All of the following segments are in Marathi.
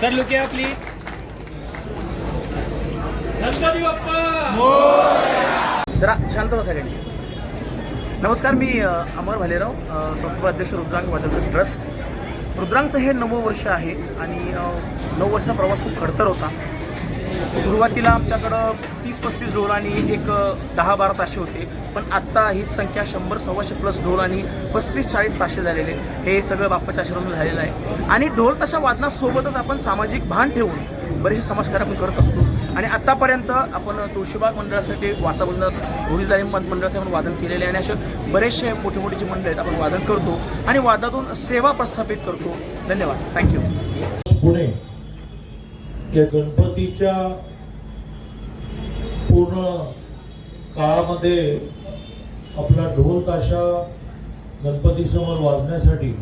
सर लुक या प्लीज जरा शांत बसा सगळ्यांची नमस्कार मी अमर भालेराव संस्थेचे अध्यक्ष रुद्रांग वाटप ट्रस्ट. रुद्रांगचं हे नवं वर्ष आहे आणि नऊ वर्षाचा प्रवास खूप खडतर होता. सुरुवातीला आमच्याकडं तीस पस्तीस ढोल आणि एक दहा बारा ताशे होते पण आत्ता हीच संख्या शंभर सव्वाशे प्लस ढोल आणि पस्तीस चाळीस ताशे झालेले हे सगळं बाप्पाच्या आशीर्वाद झालेलं आहे. आणि ढोल तशा वादनासोबतच आपण सामाजिक भान ठेवून बरेचसे समाजकार्य आपण करत असतो. आणि आत्तापर्यंत आपण तुळशीबाग मंडळासाठी वासाबंद गुरुदारी मंडळासाठी आपण वादन केलेले आहे. आणि असे बरेचसे मोठे मोठे जे मंडळ आहेत आपण वादन करतो आणि वादातून सेवा प्रस्थापित करतो. धन्यवाद. थँक्यू पुणे या गणपतीच्या पूर्ण काळामध्ये आपला ढोल ताशा गणपतीसमोर वाजण्यासाठी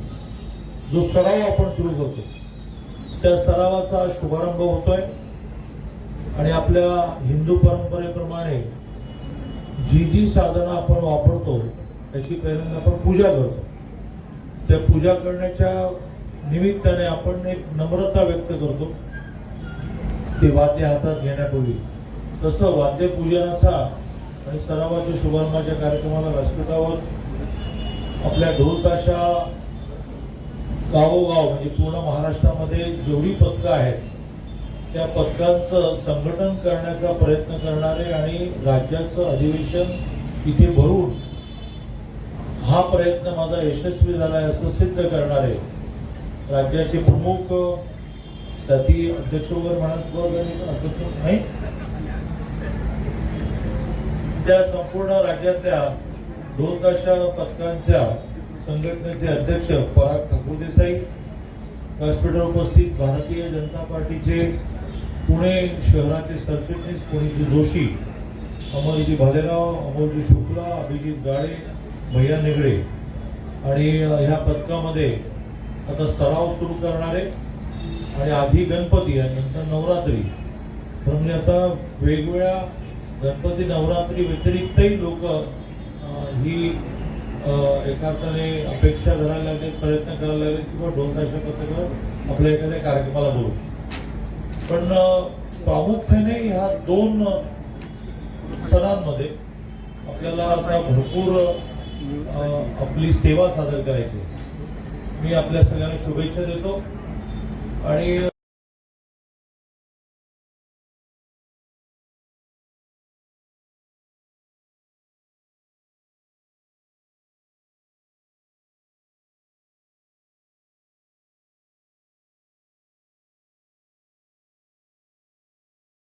जो सराव आपण सुरू करतो. त्या सरावाचा शुभारंभ होतोय. आणि आपल्या हिंदू परंपरेप्रमाणे जी जी साधनं आपण वापरतो त्याची पहिल्यांदा आपण पूजा करतो. त्या पूजा करण्याच्या निमित्ताने आपण एक नम्रता व्यक्त करतो. ते वाद्य हातात घेण्यापूर्वी. तसं वाद्यपूजनाचा आणि सरावाच्या शुभारंभाच्या कार्यक्रमाला व्यासपीठावर आपल्या ढोल ताशा गावोगाव म्हणजे पूर्ण महाराष्ट्रामध्ये जेवढी पथकं आहेत त्या पथकांचं संघटन करण्याचा प्रयत्न करणारे आणि राज्याचं अधिवेशन इथे भरून हा प्रयत्न माझा यशस्वी झाला आहे असं सिद्ध करणारे राज्याचे प्रमुख त्याती अध्यक्ष वगैरे म्हणायचं अध्यक्ष नाही? त्या संपूर्ण राज्यातल्या दोन दशा पथकांच्या संघटनेचे अध्यक्ष पराग ठाकूर देसाई व्यासपीठावर उपस्थित भारतीय जनता पार्टीचे पुणे शहराचे सरचिटणीस पुणेजी जोशी अमरजी भालेराव अमोलजी शुक्ला अभिजित गाडे भैया निगडे. आणि ह्या पथकामध्ये आता सराव सुरू करणारे आणि आधी गणपती आणि नंतर नवरात्री. म्हणून आता वेगवेगळ्या गणपती नवरात्री व्यतिरिक्तही लोक ही एका अर्थाने अपेक्षा धरायला लागले प्रयत्न करायला लागले किंवा दोन ढोलताशा पत्रकार आपल्या एखाद्या कार्यक्रमाला बोलू. पण प्रामुख्याने ह्या दोन सणांमध्ये आपल्याला असा भरपूर आपली सेवा सादर करायची मी आपल्या सगळ्यांना शुभेच्छा देतो. आणि